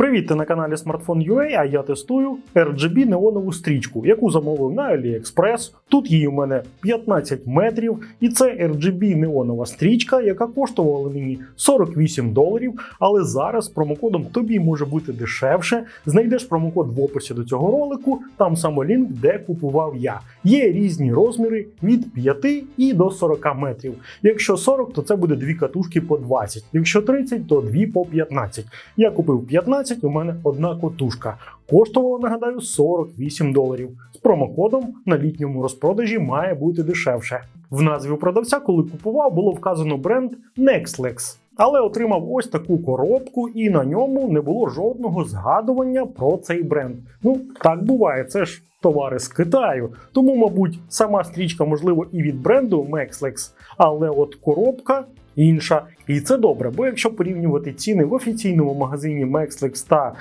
Привіт, ти на каналі Smartphone.ua, а я тестую RGB неонову стрічку, яку замовив на AliExpress. Тут її у мене 15 метрів, і це RGB неонова стрічка, яка коштувала мені 48 доларів. Але зараз промокодом тобі може бути дешевше. Знайдеш промокод в описі до цього ролику, там саме лінк, де купував я. Є різні розміри від 5 і до 40 метрів. Якщо 40, то це буде дві катушки по 20. Якщо 30, то дві по 15. Я купив 15, у мене одна котушка. Коштувала, нагадаю, 48 доларів. З промокодом на літньому розпродажі має бути дешевше. В назві продавця, коли купував, було вказано бренд Nextlex. Але отримав ось таку коробку, і на ньому не було жодного згадування про цей бренд. Ну, так буває, це ж товари з Китаю. Тому, мабуть, сама стрічка, можливо, і від бренду Mexlex, але от коробка інша. І це добре, бо якщо порівнювати ціни в офіційному магазині Mexlex та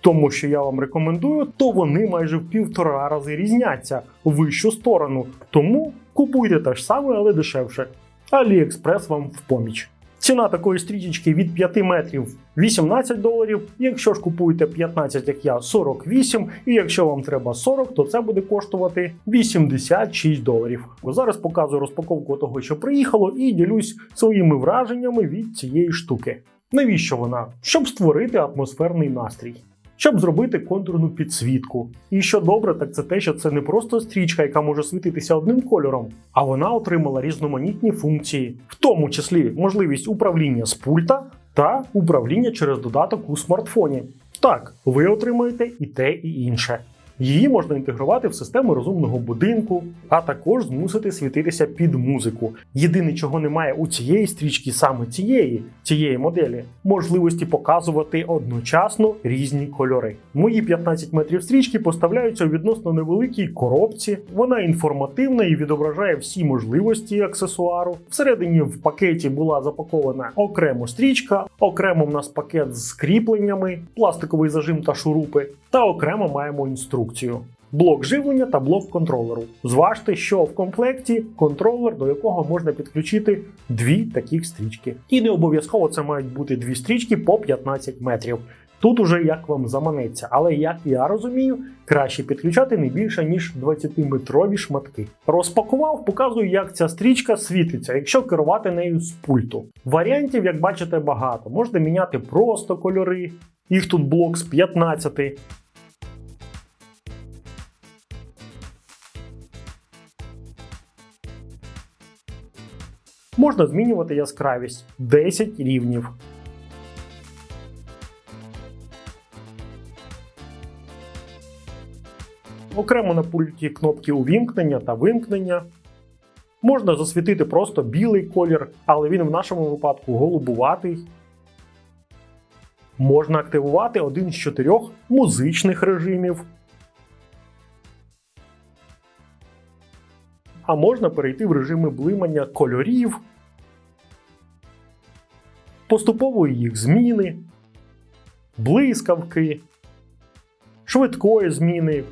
тому, що я вам рекомендую, то вони майже в півтора рази різняться в вищу сторону. Тому купуйте те ж саме, але дешевше. AliExpress вам в поміч. Ціна такої стрічечки від 5 метрів 18 доларів. Якщо ж купуєте 15, як я, 48, і якщо вам треба 40, то це буде коштувати 86 доларів. Зараз показую розпаковку того, що приїхало, і ділюсь своїми враженнями від цієї штуки. Навіщо вона? Щоб створити атмосферний настрій. Щоб зробити контурну підсвітку. І що добре, так це те, що це не просто стрічка, яка може світитися одним кольором, а вона отримала різноманітні функції, в тому числі можливість управління з пульта та управління через додаток у смартфоні. Так, ви отримаєте і те, і інше. Її можна інтегрувати в систему розумного будинку, а також змусити світитися під музику. Єдине, чого немає у цієї стрічки, саме цієї цієї моделі, можливості показувати одночасно різні кольори. Мої 15 метрів стрічки поставляються у відносно невеликій коробці. Вона інформативна і відображає всі можливості аксесуару. Всередині в пакеті була запакована окремо стрічка, окремо в нас пакет з кріпленнями, пластиковий зажим та шурупи, та окремо маємо інструкцію. Блок живлення та блок контролеру. Зважте, що в комплекті контролер, до якого можна підключити дві таких стрічки. І не обов'язково це мають бути дві стрічки по 15 метрів. Тут уже як вам заманеться, але як я розумію, краще підключати не більше ніж 20-метрові шматки. Розпакував, показую, як ця стрічка світиться, якщо керувати нею з пульту. Варіантів, як бачите, багато. Можна міняти просто кольори, їх тут блок з 15. Можна змінювати яскравість 10 рівнів. Окремо на пульті кнопки увімкнення та вимкнення. Можна засвітити просто білий колір, але він в нашому випадку голубуватий. Можна активувати один з чотирьох музичних режимів. А можна перейти в режими блимання кольорів, поступової їх зміни, блискавки, швидкої зміни.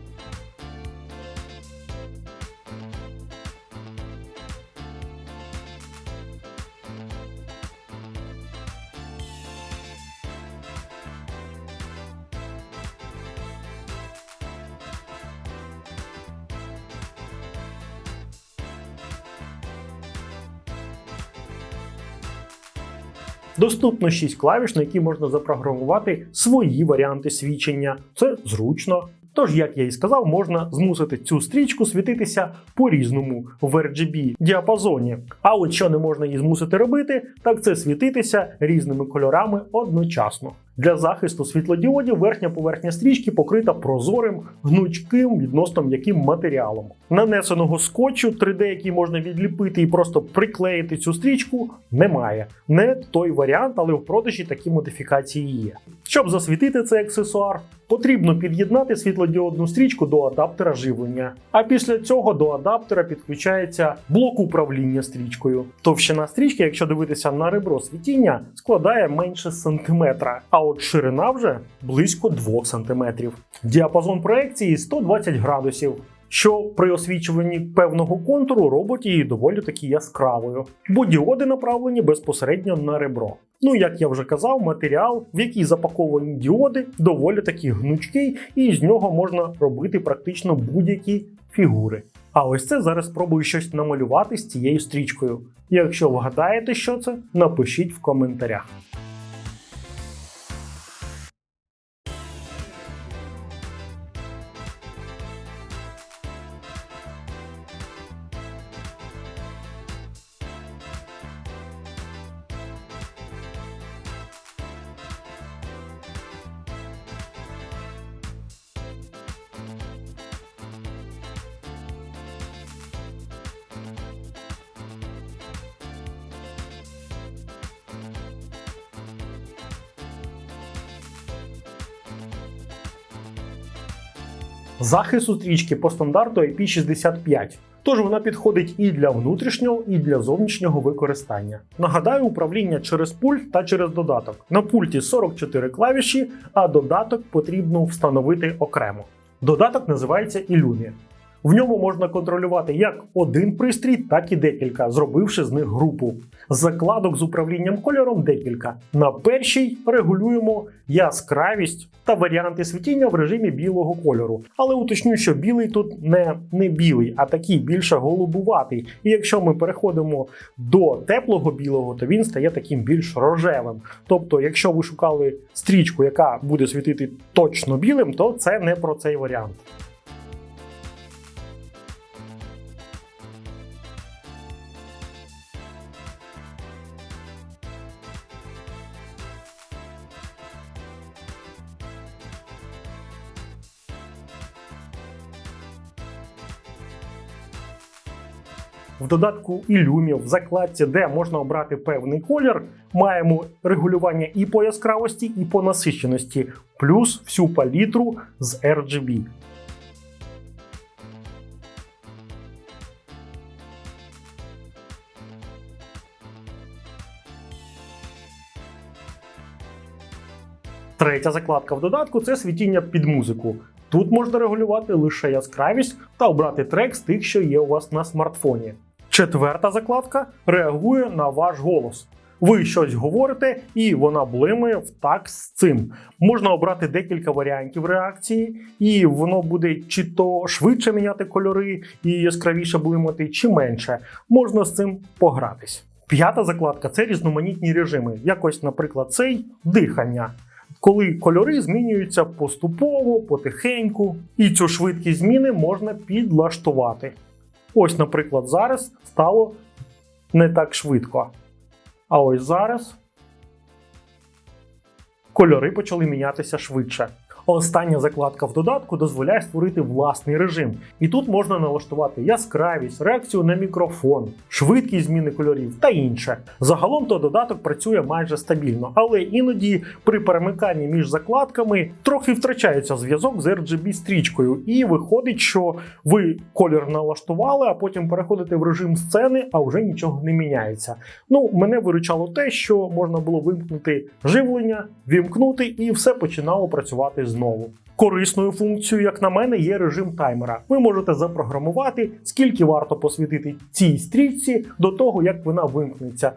Доступно 6 клавіш, на які можна запрограмувати свої варіанти свічення. Це зручно. Тож, як я і сказав, можна змусити цю стрічку світитися по-різному в RGB діапазоні. А от що не можна її змусити робити, так це світитися різними кольорами одночасно. Для захисту світлодіодів верхня поверхня стрічки покрита прозорим, гнучким відносно м'яким матеріалом. Нанесеного скотчу 3D, який можна відліпити і просто приклеїти цю стрічку, немає. Не той варіант, але в продажі такі модифікації є. Щоб засвітити цей аксесуар, потрібно під'єднати світлодіодну стрічку до адаптера живлення. А після цього до адаптера підключається блок управління стрічкою. Товщина стрічки, якщо дивитися на ребро світіння, складає менше сантиметра. А от ширина вже близько 2 см. Діапазон проекції 120 градусів. Що при освічуванні певного контуру робить її доволі таки яскравою, бо діоди направлені безпосередньо на ребро. Ну, як я вже казав, матеріал, в який запаковані діоди, доволі таки гнучкий, і з нього можна робити практично будь-які фігури. А ось це зараз спробую щось намалювати з цією стрічкою. Якщо вгадаєте, що це, напишіть в коментарях. Захист стрічки по стандарту IP65. Тож вона підходить і для внутрішнього, і для зовнішнього використання. Нагадаю, управління через пульт та через додаток. На пульті 44 клавіші, а додаток потрібно встановити окремо. Додаток називається Illumia. В ньому можна контролювати як один пристрій, так і декілька, зробивши з них групу. Закладок з управлінням кольором декілька. На першій регулюємо яскравість та варіанти світіння в режимі білого кольору. Але уточню, що білий тут не, не білий, а такий більше голубуватий. І якщо ми переходимо до теплого білого, то він стає таким більш рожевим. Тобто, якщо ви шукали стрічку, яка буде світити точно білим, то це не про цей варіант. В додатку Illumia, в закладці, де можна обрати певний колір, маємо регулювання і по яскравості, і по насиченості, плюс всю палітру з RGB. Третя закладка в додатку це світіння під музику. Тут можна регулювати лише яскравість та обрати трек з тих, що є у вас на смартфоні. Четверта закладка реагує на ваш голос. Ви щось говорите, і вона блимає в такт з цим. Можна обрати декілька варіантів реакції, і воно буде чи то швидше міняти кольори і яскравіше блимати, чи менше. Можна з цим погратись. П'ята закладка це різноманітні режими. Якось, наприклад, цей дихання коли кольори змінюються поступово, потихеньку, і цю швидкість зміни можна підлаштувати. Ось, наприклад, зараз стало не так швидко. А ось зараз кольори почали мінятися швидше. Остання закладка в додатку дозволяє створити власний режим. І тут можна налаштувати яскравість, реакцію на мікрофон, швидкість зміни кольорів та інше. Загалом то додаток працює майже стабільно, але іноді при перемиканні між закладками трохи втрачається зв'язок з RGB стрічкою, і виходить, що ви колір налаштували, а потім переходите в режим сцени, а вже нічого не міняється. Ну, мене виручало те, що можна було вимкнути живлення, вімкнути, і все починало працювати знову. Корисною функцією, як на мене, є режим таймера. Ви можете запрограмувати, скільки варто посвітити цій стрічці до того, як вона вимкнеться.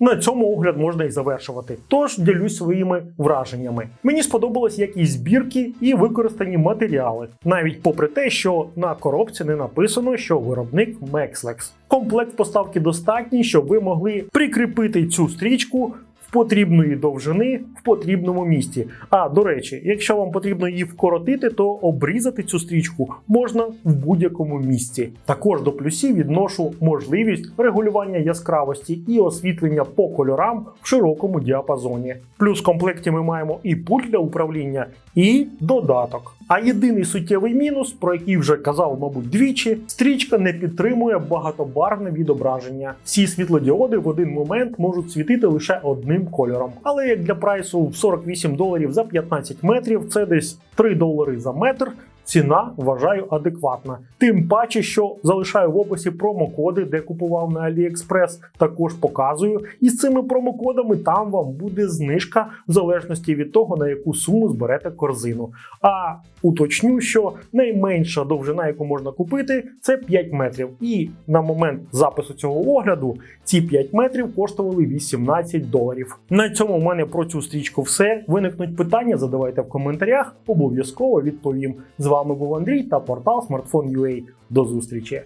На цьому огляд можна і завершувати. Тож ділюсь своїми враженнями. Мені сподобалась якість збірки і використані матеріали, навіть попри те, що на коробці не написано, що виробник Mexlex. Комплект поставки достатній, щоб ви могли прикріпити цю стрічку потрібної довжини в потрібному місці. А до речі, якщо вам потрібно її вкоротити, то обрізати цю стрічку можна в будь-якому місці. Також до плюсів відношу можливість регулювання яскравості і освітлення по кольорам в широкому діапазоні. Плюс в комплекті ми маємо і пульт для управління, і додаток. А єдиний суттєвий мінус, про який вже казав, мабуть, двічі, стрічка не підтримує багатобарвне відображення. Всі світлодіоди в один момент можуть світити лише одним кольором. Але як для прайсу в 48 доларів за 15 метрів, це десь 3 долари за метр. Ціна вважаю адекватна. Тим паче, що залишаю в описі промокоди, де купував на AliExpress, також показую. І з цими промокодами там вам буде знижка в залежності від того, на яку суму зберете корзину. А уточню, що найменша довжина, яку можна купити, це 5 метрів. І на момент запису цього огляду ці 5 метрів коштували 18 доларів. На цьому в мене про цю стрічку все. Виникнуть питання, задавайте в коментарях, обов'язково відповім. Вами був Андрій та портал Smartphone.ua. До зустрічі!